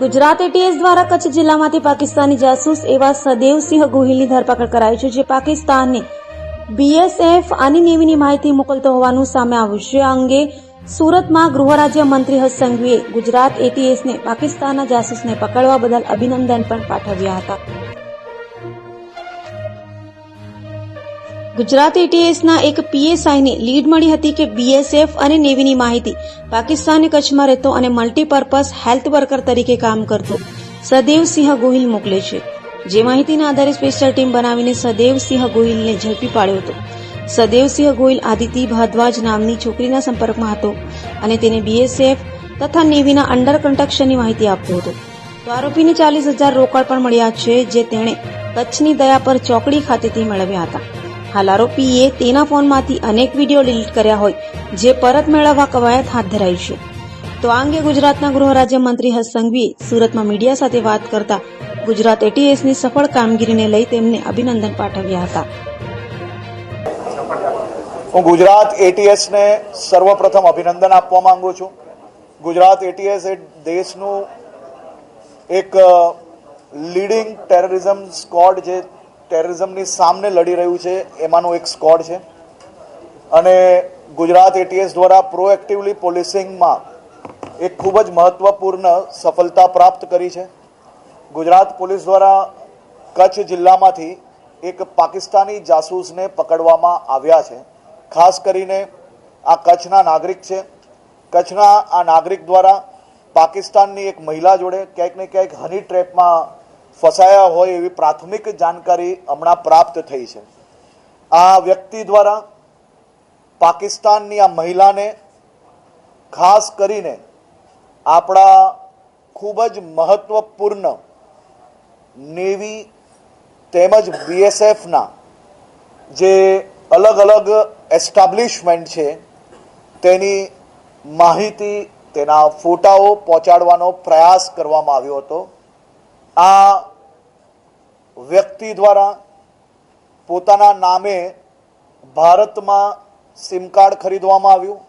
Gujarat ATS દ્વારા કચ્છ જિલ્લામાંથી પાકિસ્તાની જાસૂસ એવા સદેવસિંહ ગોહિલની ધરપકડ કરાઈ છે, જે પાકિસ્તાનને બીએસએફ આની નેવીની માહિતી મોકલતો હોવાનું સામે આવ્યું છે. આ અંગે સુરતમાં ગૃહ રાજ્ય મંત્રી હસંઘવીએ ગુજરાત એટીએસને પાકિસ્તાનના જાસૂસને પકડવા બદલ અભિનંદન પણ પાઠવ્યા હતા. ગુજરાત એટીએસના એક પીએસઆઈને લીડ મળી હતી કે બીએસએફ અને નેવીની માહિતી પાકિસ્તાની કચ્છમાં રહેતો અને મલ્ટીપર્પઝ હેલ્થ વર્કર તરીકે કામ કરતો સદેવસિંહ ગોહિલ મોકલે છે. જે માહિતીના આધારે સ્પેશિયલ ટીમ બનાવીને સદેવસિંહ ગોહિલને ઝડપી પાડ્યો હતો. સદેવસિંહ ગોહિલ આદિતિ ભારદ્વાજ નામની છોકરીના સંપર્કમાં હતો અને તેને બીએસએફ તથા નેવીના અંડર કન્સ્ટ્રક્શનની માહિતી આપતો હતો. તો આરોપીને ચાલીસ હજાર રોકડ પણ મળ્યા છે, જે તેણે કચ્છની દયા પર ચોકડી ખાતેથી મેળવ્યા હતા. હાલ આરોપીએ તેના ફોનમાંથી અનેક વીડિયો ડિલીટ કર્યા હોય, જે પરત મેળવવા કવાયત હાથ ધરાઈ છે. તો આ અંગે ગુજરાતના ગૃહ રાજ્યમંત્રી હર્ષ સંઘવીએ સુરતમાં મીડિયા સાથે વાત કરતા ગુજરાત એટીએસની સફળ કામગીરીને લઈ તેમને અભિનંદન પાઠવ્યા હતા. હું ગુજરાત એટીએસને સર્વપ્રથમ અભિનંદન આપવા માંગુ છું. ગુજરાત એટીએસ એ દેશનું એક લીડિંગ ટેરરિઝમ સ્કોડ જે ટેરરિઝમની સામે લડી રહ્યું છે, એમાંનું એક સ્કોડ છે. અને ગુજરાત એટીએસ દ્વારા પ્રોએક્ટિવલી પોલીસિંગમાં એક ખૂબ જ મહત્વપૂર્ણ સફળતા પ્રાપ્ત કરી છે. ગુજરાત પોલીસ દ્વારા કચ્છ જિલ્લામાંથી એક પાકિસ્તાની જાસૂસને પકડવામાં આવ્યા છે. ખાસ કરીને આ કચ્છના નાગરિક છે. કચ્છના આ નાગરિક દ્વારા પાકિસ્તાનની એક મહિલા જોડે ક્યાંક ને ક્યાંક હની ટ્રેપમાં ફસાયા હોય એવી પ્રાથમિક જાણકારી હમણાં પ્રાપ્ત થઈ છે. આ વ્યક્તિ દ્વારા પાકિસ્તાનની આ મહિલાને ખાસ કરીને આપણા ખૂબ જ મહત્વપૂર્ણ નેવી તેમજ બીએસએફના જે અલગ અલગ એસ્ટાબ્લિશમેન્ટ છે તેની માહિતી, તેના ફોટાઓ પહોંચાડવાનો પ્રયાસ કરવામાં આવ્યો હતો. આ વ્યક્તિ દ્વારા પોતાના નામે ભારતમાં સિમ કાર્ડ ખરીદવામાં આવ્યું.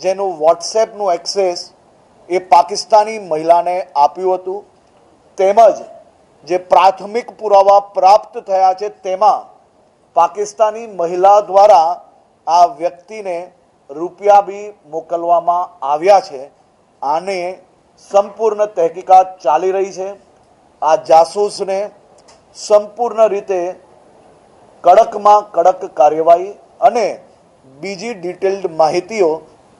જેનું વોટ્સએપનું એક્સેસ એ પાકિસ્તાની મહિલાને આપ્યું હતું. તેમજ જે પ્રાથમિક પુરાવા પ્રાપ્ત થયા છે તેમાં પાકિસ્તાની મહિલા દ્વારા આ વ્યક્તિને રૂપિયા બી મોકલવામાં આવ્યા છે. આને સંપૂર્ણ તહેકીકાત ચાલી રહી છે. આ જાસૂસને સંપૂર્ણ રીતે કડકમાં કડક કાર્યવાહી અને બીજી ડિટેલ્ડ માહિતીઓ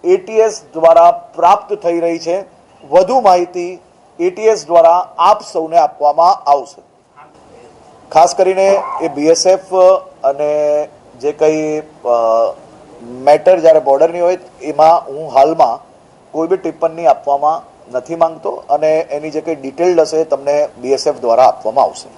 એટીએસ દ્વારા પ્રાપ્ત થઈ રહી છે. વધુ માહિતી એટીએસ દ્વારા આપ સૌને આપવામાં આવશે. ખાસ કરીને એ બીએસએફ અને જે કંઈ મેટર જ્યારે બોર્ડરની હોય, એમાં હું હાલમાં કોઈ બી ટિપ્પણી આપવામાં નથી માંગતો અને એની જે કંઈ ડિટેલ્ડ હશે તમને બીએસએફ દ્વારા આપવામાં આવશે.